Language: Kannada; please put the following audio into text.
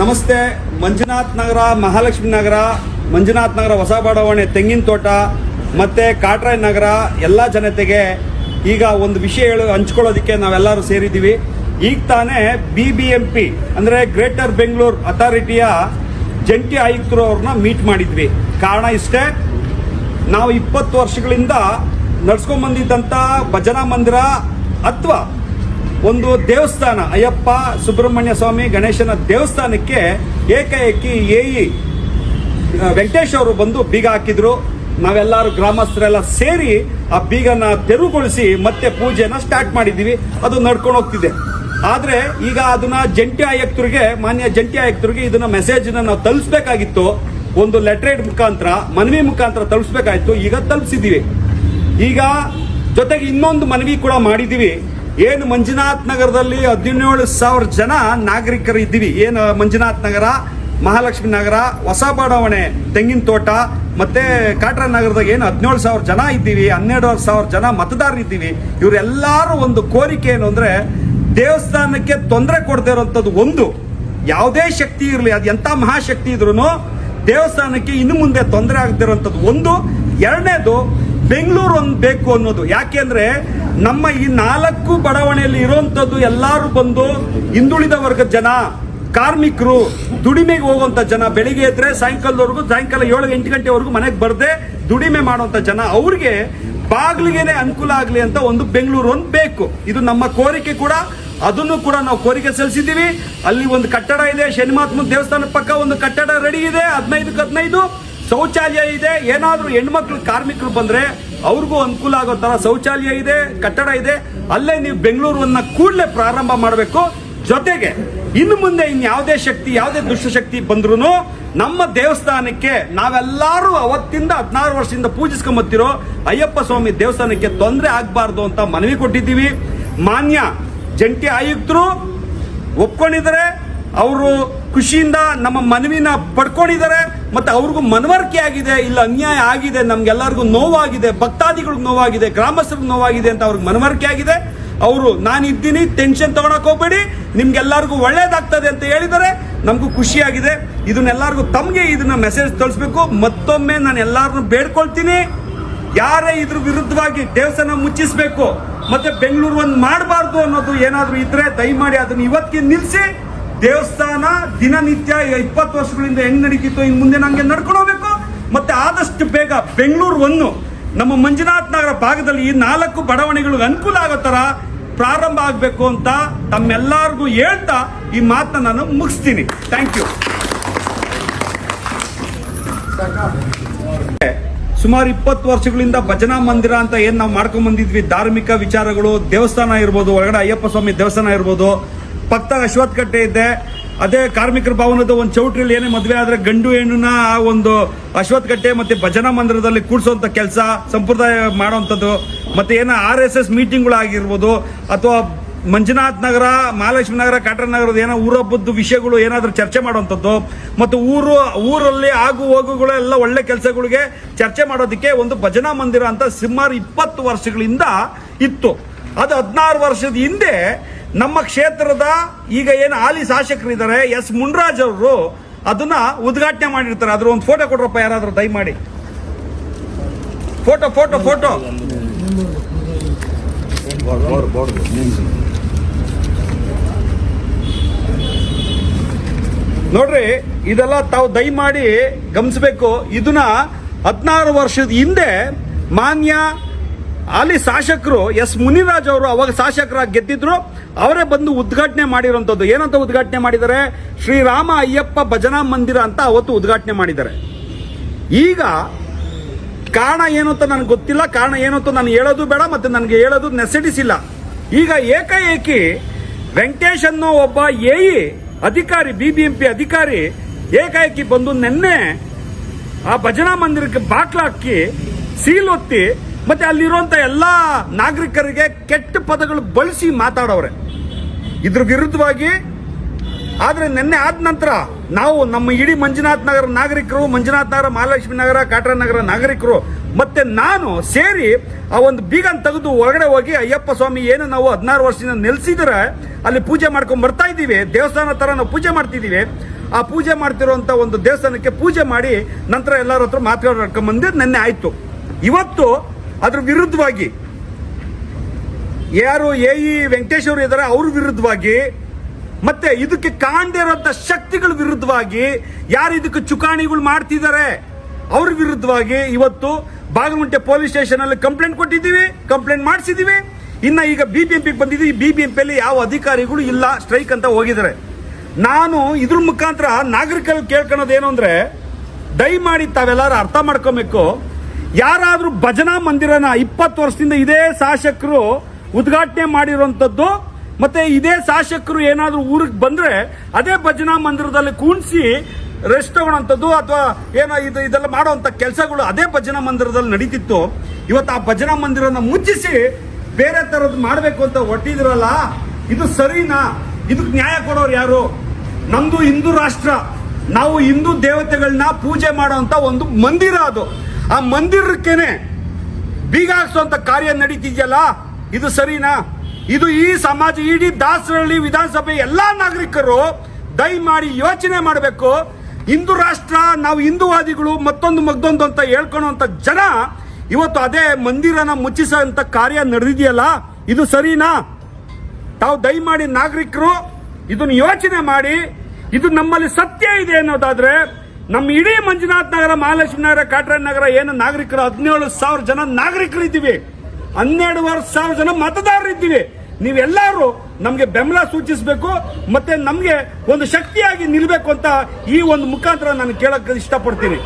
ನಮಸ್ತೆ, ಮಂಜುನಾಥ್ ನಗರ, ಮಹಾಲಕ್ಷ್ಮಿ ನಗರ, ಮಂಜುನಾಥ್ ನಗರ ಹೊಸ ಬಡಾವಣೆ ತೆಂಗಿನ ತೋಟ, ಮತ್ತು ಕಾಟ್ರಾಯ್ ನಗರ, ಎಲ್ಲ ಜನತೆಗೆ ಈಗ ಒಂದು ವಿಷಯ ಹೇಳು, ಹಂಚ್ಕೊಳ್ಳೋದಕ್ಕೆ ನಾವೆಲ್ಲರೂ ಸೇರಿದ್ದೀವಿ. ಈಗ ತಾನೇ ಬಿ ಬಿ ಎಂ ಪಿ ಅಂದರೆ ಗ್ರೇಟರ್ ಬೆಂಗಳೂರು ಅಥಾರಿಟಿಯ ಜಂಟಿ ಆಯುಕ್ತರು ಅವ್ರನ್ನ ಮೀಟ್ ಮಾಡಿದ್ವಿ. ಕಾರಣ ಇಷ್ಟೇ, ನಾವು ಇಪ್ಪತ್ತು ವರ್ಷಗಳಿಂದ ನಡ್ಸ್ಕೊಂಬಂದಿದ್ದಂಥ ಭಜನಾ ಮಂದಿರ, ಅಥವಾ ಒಂದು ದೇವಸ್ಥಾನ, ಅಯ್ಯಪ್ಪ ಸುಬ್ರಹ್ಮಣ್ಯ ಸ್ವಾಮಿ ಗಣೇಶನ ದೇವಸ್ಥಾನಕ್ಕೆ ಏಕಾಏಕಿ ಎ ಇ ವೆಂಕಟೇಶ್ ಅವರು ಬಂದು ಬೀಗ ಹಾಕಿದ್ರು. ನಾವೆಲ್ಲರೂ ಗ್ರಾಮಸ್ಥರೆಲ್ಲ ಸೇರಿ ಆ ಬೀಗನ ತೆರವುಗೊಳಿಸಿ ಮತ್ತೆ ಪೂಜೆನ ಸ್ಟಾರ್ಟ್ ಮಾಡಿದ್ದೀವಿ. ಅದು ನಡ್ಕೊಂಡು ಹೋಗ್ತಿದೆ. ಆದರೆ ಈಗ ಅದನ್ನ ಜಂಟಿ ಆಯುಕ್ತರಿಗೆ, ಮಾನ್ಯ ಜಂಟಿ ಆಯುಕ್ತರಿಗೆ ಇದನ್ನ ಮೆಸೇಜ್ನ ನಾವು ತಲುಪಿಸ್ಬೇಕಾಗಿತ್ತು ಒಂದು ಲೆಟ್ರೇಟ್ ಮುಖಾಂತರ, ಮನವಿ ಮುಖಾಂತರ ತಲುಪಿಸ್ಬೇಕಾಗಿತ್ತು ಈಗ ತಲುಪಿಸಿದ್ದೀವಿ ಈಗ ಜೊತೆಗೆ ಇನ್ನೊಂದು ಮನವಿ ಕೂಡ ಮಾಡಿದ್ದೀವಿ. ಏನು ಮಂಜುನಾಥ್ ನಗರದಲ್ಲಿ ಹದಿನೇಳು ಸಾವಿರ ಜನ ನಾಗರಿಕರು ಇದ್ದೀವಿ. ಏನು ಮಂಜುನಾಥ್ ನಗರ, ಮಹಾಲಕ್ಷ್ಮಿ ನಗರ ಹೊಸ ಬಡಾವಣೆ ತೆಂಗಿನ ತೋಟ, ಮತ್ತೆ ಕಾಟ್ರ ನಗರದಾಗ ಏನು ಹದಿನೇಳು ಸಾವಿರ ಜನ ಇದ್ದೀವಿ ಹನ್ನೆರಡು ಸಾವಿರ ಜನ ಮತದಾರರು ಇದ್ದೀವಿ. ಇವರೆಲ್ಲರೂ ಒಂದು ಕೋರಿಕೆ ಏನು ಅಂದ್ರೆ, ದೇವಸ್ಥಾನಕ್ಕೆ ತೊಂದರೆ ಕೊಡದೇ ಇರೋಂಥದ್ದು ಒಂದು. ಯಾವುದೇ ಶಕ್ತಿ ಇರಲಿ, ಅದು ಎಂಥ ಮಹಾಶಕ್ತಿ ಇದ್ರೂ ದೇವಸ್ಥಾನಕ್ಕೆ ಇನ್ನು ಮುಂದೆ ತೊಂದರೆ ಆಗದಿರೋಂಥದ್ದು ಒಂದು. ಎರಡನೇದು, ಬೆಂಗಳೂರು ಒಂದು ಬೇಕು ಅನ್ನೋದು. ಯಾಕೆಂದ್ರೆ ನಮ್ಮ ಈ ನಾಲ್ಕು ಬಡಾವಣೆಯಲ್ಲಿ ಇರುವಂತದ್ದು ಎಲ್ಲರೂ ಬಂದು ಹಿಂದುಳಿದ ವರ್ಗದ ಜನ, ಕಾರ್ಮಿಕರು, ದುಡಿಮೆಗೆ ಹೋಗುವಂತ ಜನ, ಬೆಳಿಗ್ಗೆ ಎದ್ರೆ ಸಾಯಂಕಾಲದವರೆಗೂ ಸಾಯಂಕಾಲ ಏಳು ಎಂಟು ಗಂಟೆವರೆಗೂ ಮನೆಗೆ ಬರದೆ ದುಡಿಮೆ ಮಾಡುವಂತ ಜನ, ಅವ್ರಿಗೆ ಬಾಗಿಲಿಗೆನೆ ಅನುಕೂಲ ಆಗಲಿ ಅಂತ ಒಂದು ಬೆಂಗಳೂರು ಒಂದು ಬೇಕು. ಇದು ನಮ್ಮ ಕೋರಿಕೆ ಕೂಡ. ಅದನ್ನು ಕೂಡ ನಾವು ಕೋರಿಕೆ ಸಲ್ಲಿಸಿದ್ದೀವಿ. ಅಲ್ಲಿ ಒಂದು ಕಟ್ಟಡ ಇದೆ ಶನಿಮಾತ್ಮ ದೇವಸ್ಥಾನ ಪಕ್ಕ ಒಂದು ಕಟ್ಟಡ ರೆಡಿ ಇದೆ, ಹದಿನೈದಕ್ಕೆ ಹದಿನೈದು. ಶೌಚಾಲಯ ಇದೆ. ಏನಾದರೂ ಹೆಣ್ಮಕ್ಳು, ಕಾರ್ಮಿಕರು ಬಂದ್ರೆ ಅವ್ರಿಗೂ ಅನುಕೂಲ ಆಗೋ ತರ ಶೌಚಾಲಯ ಇದೆ, ಕಟ್ಟಡ ಇದೆ. ಅಲ್ಲೇ ನೀವು ಬೆಂಗಳೂರನ್ನ ಕೂಡಲೇ ಪ್ರಾರಂಭ ಮಾಡಬೇಕು. ಜೊತೆಗೆ ಇನ್ನು ಮುಂದೆ ಇನ್ಯಾವುದೇ ಶಕ್ತಿ, ಯಾವುದೇ ದುಷ್ಟಶಕ್ತಿ ಬಂದ್ರೂ ನಮ್ಮ ದೇವಸ್ಥಾನಕ್ಕೆ ನಾವೆಲ್ಲರೂ ಅವತ್ತಿಂದ ಹದಿನಾರು ವರ್ಷದಿಂದ ಪೂಜಿಸ್ಕೊಂಬತ್ತಿರೋ ಅಯ್ಯಪ್ಪ ಸ್ವಾಮಿ ದೇವಸ್ಥಾನಕ್ಕೆ ತೊಂದರೆ ಆಗಬಾರ್ದು ಅಂತ ಮನವಿ ಕೊಟ್ಟಿದ್ದೀವಿ. ಮಾನ್ಯ ಜಂಟಿ ಆಯುಕ್ತರು ಒಪ್ಕೊಂಡಿದ್ದಾರೆ. ಅವರು ಖುಷಿಯಿಂದ ನಮ್ಮ ಮನವಿನ ಪಡ್ಕೊಂಡಿದ್ದಾರೆ, ಮತ್ತೆ ಅವ್ರಿಗೂ ಮನವರಿಕೆ ಆಗಿದೆ, ಇಲ್ಲ ಅನ್ಯಾಯ ಆಗಿದೆ, ನಮ್ಗೆಲ್ಲರಿಗೂ ನೋವಾಗಿದೆ, ಭಕ್ತಾದಿಗಳಿಗೆ ನೋವಾಗಿದೆ, ಗ್ರಾಮಸ್ಥರಿಗೆ ನೋವಾಗಿದೆ ಅಂತ ಅವ್ರಿಗೆ ಮನವರಿಕೆ ಆಗಿದೆ. ಅವರು ನಾನು ಇದ್ದೀನಿ ಟೆನ್ಷನ್ ತಗೊಳಕ್ ಹೋಗ್ಬೇಡಿ, ನಿಮ್ಗೆಲ್ಲರಿಗೂ ಒಳ್ಳೇದಾಗ್ತದೆ ಅಂತ ಹೇಳಿದರೆ ನಮಗೂ ಖುಷಿಯಾಗಿದೆ. ಇದನ್ನೆಲ್ಲರಿಗೂ ತಮಗೆ ಇದನ್ನ ಮೆಸೇಜ್ ತಳಿಸ್ಬೇಕು ಮತ್ತೊಮ್ಮೆ ನಾನು ಎಲ್ಲರನ್ನು ಬೇಡ್ಕೊಳ್ತೀನಿ. ಯಾರೇ ಇದ್ರ ವಿರುದ್ಧವಾಗಿ ದೇವಸ್ಥಾನ ಮುಚ್ಚಿಸ್ಬೇಕು, ಮತ್ತೆ ಬೆಂಗಳೂರು ಒಂದು ಮಾಡಬಾರ್ದು ಅನ್ನೋದು ಏನಾದರೂ ಇದ್ರೆ ದಯಮಾಡಿ ಅದನ್ನು ಇವತ್ತಿಗೆ ನಿಲ್ಲಿಸಿ ದೇವಸ್ಥಾನ ದಿನನಿತ್ಯ ಇಪ್ಪತ್ತು ವರ್ಷಗಳಿಂದ ಹೆಂಗ್ ನಡೀತಿತ್ತು ಇನ್ನು ಮುಂದೆ ನಂಗೆ ನಡ್ಕೊಂಡು ಹೋಗ್ಬೇಕು ಮತ್ತೆ ಆದಷ್ಟು ಬೇಗ ಬೆಂಗಳೂರು ಒಂದು ನಮ್ಮ ಮಂಜುನಾಥ್ ನಗರ ಭಾಗದಲ್ಲಿ ಈ ನಾಲ್ಕು ಬಡಾವಣೆಗಳಿಗೆ ಅನುಕೂಲ ಆಗೋ ತರ ಪ್ರಾರಂಭ ಆಗಬೇಕು ಅಂತ ತಮ್ಮೆಲ್ಲರಿಗೂ ಹೇಳ್ತಾ ಈ ಮಾತನ್ನ ನಾನು ಮುಗಿಸ್ತೀನಿ. ಥ್ಯಾಂಕ್ ಯು ಸುಮಾರು ಇಪ್ಪತ್ತು ವರ್ಷಗಳಿಂದ ಭಜನಾ ಮಂದಿರ ಅಂತ ಏನ್ ನಾವು ಮಾಡ್ಕೊಂಡ್ ಬಂದಿದ್ವಿ. ಧಾರ್ಮಿಕ ವಿಚಾರಗಳು, ದೇವಸ್ಥಾನ ಇರ್ಬೋದು, ಒಳಗಡೆ ಅಯ್ಯಪ್ಪ ಸ್ವಾಮಿ ದೇವಸ್ಥಾನ ಇರ್ಬೋದು ಪಕ್ಕದಾಗ ಅಶ್ವತ್ ಕಟ್ಟೆ ಇದೆ ಅದೇ ಕಾರ್ಮಿಕರ ಭವನದ ಒಂದು ಚೌಟ್ರಿಯಲ್ಲಿ ಏನೇ ಮದುವೆ ಆದ್ರೆ ಗಂಡು ಹೆಣ್ಣುನ ಆ ಒಂದು ಅಶ್ವತ್ಕಟ್ಟೆ ಮತ್ತೆ ಭಜನಾ ಮಂದಿರದಲ್ಲಿ ಕೂಡಿಸುವಂತ ಕೆಲಸ ಸಂಪ್ರದಾಯ ಮಾಡುವಂಥದ್ದು, ಮತ್ತೆ ಏನೋ ಆರ್ ಎಸ್ ಎಸ್ ಮೀಟಿಂಗ್ಗಳಾಗಿರ್ಬೋದು, ಅಥವಾ ಮಂಜುನಾಥ್ ನಗರ, ಮಹಾಲಕ್ಷ್ಮಿ ನಗರ, ಕಾಟನ್ ನಗರದ ಏನೋ ಊರಬ್ಬದ್ದು ವಿಷಯಗಳು ಏನಾದರೂ ಚರ್ಚೆ ಮಾಡುವಂಥದ್ದು, ಮತ್ತು ಊರು, ಊರಲ್ಲಿ ಆಗು ಹೋಗುಗಳೆಲ್ಲ ಒಳ್ಳೆ ಕೆಲಸಗಳಿಗೆ ಚರ್ಚೆ ಮಾಡೋದಕ್ಕೆ ಒಂದು ಭಜನಾ ಮಂದಿರ ಅಂತ ಸುಮಾರು ಇಪ್ಪತ್ತು ವರ್ಷಗಳಿಂದ ಇತ್ತು. ಅದು ಹದಿನಾರು ವರ್ಷದ ಹಿಂದೆ ನಮ್ಮ ಕ್ಷೇತ್ರದ ಈಗ ಏನು ಹಾಲಿ ಶಾಸಕರಿದ್ದಾರೆ, ಎಸ್ ಮುನ್ರಾಜ್ ಅವರು ಅದನ್ನ ಉದ್ಘಾಟನೆ ಮಾಡಿರ್ತಾರೆ. ಅದ್ರ ಒಂದು ಫೋಟೋ ಕೊಡ್ರಪ್ಪ ಯಾರಾದ್ರೂ ದಯಮಾಡಿ. ಫೋಟೋ ಫೋಟೋ ಫೋಟೋ ನೋಡ್ರಿ, ಇದೆಲ್ಲ ತಾವು ದಯಮಾಡಿ ಗಮನಿಸಬೇಕು. ಇದನ್ನ ಹದಿನಾರು ವರ್ಷದ ಹಿಂದೆ ಮಾನ್ಯ ಅಲ್ಲಿ ಶಾಸಕರು ಎಸ್ ಮುನಿರಾಜ್ ಅವರು ಅವಾಗ ಶಾಸಕರಾಗಿ ಗೆದ್ದಿದ್ರು. ಅವರೇ ಬಂದು ಉದ್ಘಾಟನೆ ಮಾಡಿರುವಂಥದ್ದು ಏನಂತ ಉದ್ಘಾಟನೆ ಮಾಡಿದ್ದಾರೆ? ಶ್ರೀರಾಮ ಅಯ್ಯಪ್ಪ ಭಜನಾ ಮಂದಿರ ಅಂತ ಅವತ್ತು ಉದ್ಘಾಟನೆ ಮಾಡಿದ್ದಾರೆ. ಈಗ ಕಾರಣ ಏನು ಅಂತ ನನಗೆ ಗೊತ್ತಿಲ್ಲ. ಕಾರಣ ಏನು ಅಂತ ನಾನು ಹೇಳೋದು ಬೇಡ, ಮತ್ತೆ ನನಗೆ ಹೇಳೋದು ನೆಸಡಿಸಿಲ್ಲ. ಈಗ ಏಕಾಏಕಿ ವೆಂಕಟೇಶ್ ಅನ್ನೋ ಒಬ್ಬ ಎ ಅಧಿಕಾರಿ ಬಿ ಬಿ ಎಂ ಅಧಿಕಾರಿ ಏಕಾಏಕಿ ಬಂದು ನಿನ್ನೆ ಆ ಭಜನಾ ಮಂದಿರಕ್ಕೆ ಬಾಕ್ಲಾಕಿ ಸೀಲ್ ಒತ್ತಿ ಮತ್ತೆ ಅಲ್ಲಿರುವಂತ ಎಲ್ಲಾ ನಾಗರಿಕರಿಗೆ ಕೆಟ್ಟ ಪದಗಳು ಬಳಸಿ ಮಾತಾಡೋರೆ ಇದ್ರ ವಿರುದ್ಧವಾಗಿ, ಆದ್ರೆ ನಿನ್ನೆ ಆದ ನಂತರ ನಾವು ನಮ್ಮ ಇಡೀ ಮಂಜುನಾಥ್ ನಗರ ನಾಗರಿಕರು, ಮಂಜುನಾಥ್ ನಗರ, ಮಹಾಲಕ್ಷ್ಮಿ ನಗರ, ಕಾಟ್ರ ನಗರ ನಾಗರಿಕರು, ಮತ್ತೆ ನಾನು ಸೇರಿ ಆ ಒಂದು ಬೀಗನ್ ತೆಗೆದು ಹೊರಗಡೆ ಹೋಗಿ, ಅಯ್ಯಪ್ಪ ಸ್ವಾಮಿ, ಏನು ನಾವು ಹದಿನಾರು ವರ್ಷದಿಂದ ನೆಲೆಸಿದ್ರೆ ಅಲ್ಲಿ ಪೂಜೆ ಮಾಡ್ಕೊಂಡು ಬರ್ತಾ ಇದ್ದೀವಿ, ದೇವಸ್ಥಾನ ಥರ ನಾವು ಪೂಜೆ ಮಾಡ್ತಿದ್ದೀವಿ. ಆ ಪೂಜೆ ಮಾಡ್ತಿರೋಂಥ ಒಂದು ದೇವಸ್ಥಾನಕ್ಕೆ ಪೂಜೆ ಮಾಡಿ ನಂತರ ಎಲ್ಲರ ಹತ್ರ ಮಾತಾಡ್ಕೊಂಬಂದು ನೆನ್ನೆ ಆಯ್ತು. ಇವತ್ತು ಅದ್ರ ವಿರುದ್ಧವಾಗಿ ಯಾರು ಎ ಇ ವೆಂಕಟೇಶ್ ಇದ್ದಾರೆ ಅವ್ರ ವಿರುದ್ಧವಾಗಿ ಮತ್ತೆ ಇದಕ್ಕೆ ಕಾಣ್ದಿರೋಂಥ ಶಕ್ತಿಗಳ ವಿರುದ್ಧವಾಗಿ ಯಾರು ಇದಕ್ಕೆ ಚುಕಾಣಿಗಳು ಮಾಡ್ತಿದ್ದಾರೆ, ಅವ್ರ ವಿರುದ್ಧವಾಗಿ ಇವತ್ತು ಬಾಗಲಗುಂಟೆ ಪೊಲೀಸ್ ಸ್ಟೇಷನ್ ಅಲ್ಲಿ ಕಂಪ್ಲೇಂಟ್ ಕೊಟ್ಟಿದ್ದೀವಿ, ಕಂಪ್ಲೇಂಟ್ ಮಾಡಿಸಿದ್ದೀವಿ. ಇನ್ನ ಈಗ ಬಿ ಬಿ ಎಂ ಪಿಗೆ ಬಂದಿದ್ದೀವಿ ಬಿ ಬಿ ಎಂ ಯಾವ ಅಧಿಕಾರಿಗಳು ಇಲ್ಲ, ಸ್ಟ್ರೈಕ್ ಅಂತ ಹೋಗಿದ್ದಾರೆ. ನಾನು ಇದ್ರ ಮುಖಾಂತರ ನಾಗರಿಕರು ಕೇಳ್ಕೊಳೋದು ಏನು ಅಂದ್ರೆ, ದಯಮಾಡಿ ತಾವೆಲ್ಲರೂ ಅರ್ಥ ಮಾಡ್ಕೊಬೇಕು. ಯಾರಾದ್ರೂ ಭಜನಾ ಮಂದಿರನ ಇಪ್ಪತ್ತು ವರ್ಷದಿಂದ ಇದೇ ಶಾಸಕರು ಉದ್ಘಾಟನೆ ಮಾಡಿರುವಂಥದ್ದು ಮತ್ತೆ ಇದೇ ಶಾಸಕರು ಏನಾದರೂ ಊರಿಗೆ ಬಂದ್ರೆ ಅದೇ ಭಜನಾ ಮಂದಿರದಲ್ಲಿ ಕೂಣಿಸಿ ರೆಸ್ಟ್ ತಗೊಳ್ಳೋಂಥದ್ದು ಅಥವಾ ಏನೋ ಇದು ಇದೆಲ್ಲ ಮಾಡುವಂಥ ಕೆಲಸಗಳು ಅದೇ ಭಜನಾ ಮಂದಿರದಲ್ಲಿ ನಡೀತಿತ್ತು. ಇವತ್ತು ಆ ಭಜನಾ ಮಂದಿರನ ಮುಚ್ಚಿಸಿ ಬೇರೆ ಥರದ್ದು ಮಾಡಬೇಕು ಅಂತ ಹೊಟ್ಟಿದ್ರಲ್ಲ ಇದು ಸರಿನಾ? ಇದಕ್ಕೆ ನ್ಯಾಯ ಕೊಡೋರು ಯಾರು? ನಮ್ಮದು ಹಿಂದೂ ರಾಷ್ಟ್ರ. ನಾವು ಹಿಂದೂ ದೇವತೆಗಳನ್ನ ಪೂಜೆ ಮಾಡೋವಂಥ ಒಂದು ಮಂದಿರ ಅದು. ಆ ಮಂದಿರಕ್ಕೇನೆ ಬೀಗ ಹಾಕ್ಸುವಂತ ಕಾರ್ಯ ನಡೀತಿದೆಯಲ್ಲ, ಇದು ಸರಿನಾ? ಇದು ಈ ಸಮಾಜ, ಇಡೀ ದಾಸರಳ್ಳಿ ವಿಧಾನಸಭೆ ಎಲ್ಲಾ ನಾಗರಿಕರು ದಯಮಾಡಿ ಯೋಚನೆ ಮಾಡಬೇಕು. ಹಿಂದೂ ರಾಷ್ಟ್ರ, ನಾವು ಹಿಂದೂವಾದಿಗಳು, ಮತ್ತೊಂದು ಮಗ್ದೊಂದು ಅಂತ ಹೇಳ್ಕೊಳ್ಳುವಂತ ಜನ ಇವತ್ತು ಅದೇ ಮಂದಿರನ ಮುಚ್ಚಿಸುವಂತ ಕಾರ್ಯ ನಡೆದಿದೆಯಲ್ಲ, ಇದು ಸರಿನಾ? ತಾವು ದಯಮಾಡಿ ನಾಗರಿಕರು, ಇದನ್ನ ಯೋಚನೆ ಮಾಡಿ, ಇದು ನಮ್ಮಲ್ಲಿ ಸತ್ಯ ಇದೆ ಅನ್ನೋದಾದ್ರೆ ನಮ್ಮ ಇಡೀ ಮಂಜುನಾಥ್ ನಗರ, ಮಹಾಲಕ್ಷ್ಮಿ ನಗರ ಕಾಟ್ರಾಯ್ ನಗರ ಏನು ನಾಗರಿಕರು ಹದಿನೇಳು ಸಾವಿರ ಜನ ನಾಗರಿಕರು ಇದ್ದೀವಿ ಹನ್ನೆರಡುವರೆ ಸಾವಿರ ಜನ ಮತದಾರರು ಇದ್ದೀವಿ ನೀವೆಲ್ಲರೂ ನಮಗೆ ಬೆಂಬಲ ಸೂಚಿಸಬೇಕು ಮತ್ತೆ ನಮಗೆ ಒಂದು ಶಕ್ತಿಯಾಗಿ ನಿಲ್ಲಬೇಕು ಅಂತ ಈ ಒಂದು ಮುಖಾಂತರ ನಾನು ಕೇಳಕ್ಕೆ ಇಷ್ಟಪಡ್ತೀನಿ.